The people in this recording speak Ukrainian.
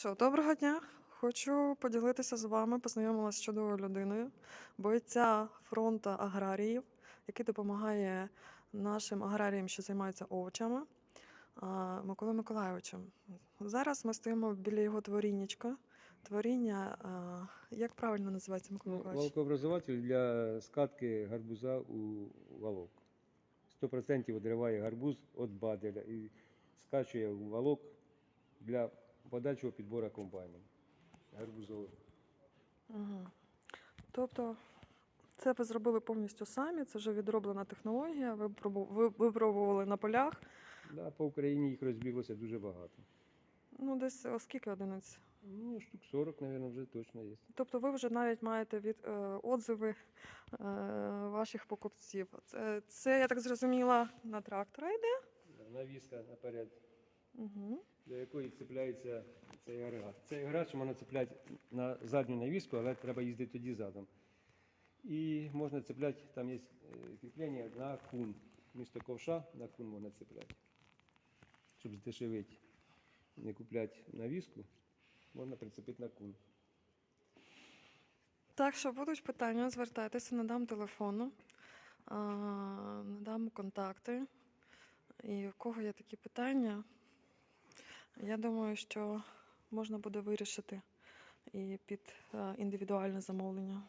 Що, доброго дня. Хочу поділитися з вами, познайомилася з чудовою людиною, бойця фронту аграріїв, який допомагає нашим аграріям, що займаються овочами, Миколою Миколайовичем. Зараз ми стоїмо біля його творіннячка. Творіння, як правильно називається Микола Ну, Миколайович? Валкообразователь для скатки гарбуза у валок. 100% відриває гарбуз від баделя і скачує у валок для подальшого підбору комбайном. Гарбузовий. Угу. Тобто, це ви зробили повністю самі, це вже відроблена технологія, ви пробу- ви випробували на полях. Да, по Україні їх розбіглося дуже багато. Ну, десь о, скільки одиниць? Ну, штук 40, мабуть, вже точно є. Тобто ви вже навіть маєте від е, отзиви е, ваших покупців. Це, це, я так зрозуміла, на трактора йде. Навіска наперед, Угу. до якої цепляється цей агрегат. Цей агрегат можна цепляти на задню навіску, але треба їздити тоді задом. І можна цепляти, там є е, кріплення на кун. Місто ковша на кун можна цепляти. Щоб здешевити, не купляти навіску, можна прицепити на кун. Так що будуть питання, звертайтеся, надам телефону, надам контакти. І в кого є такі питання, я думаю, що можна буде вирішити і під е, індивідуальне замовлення.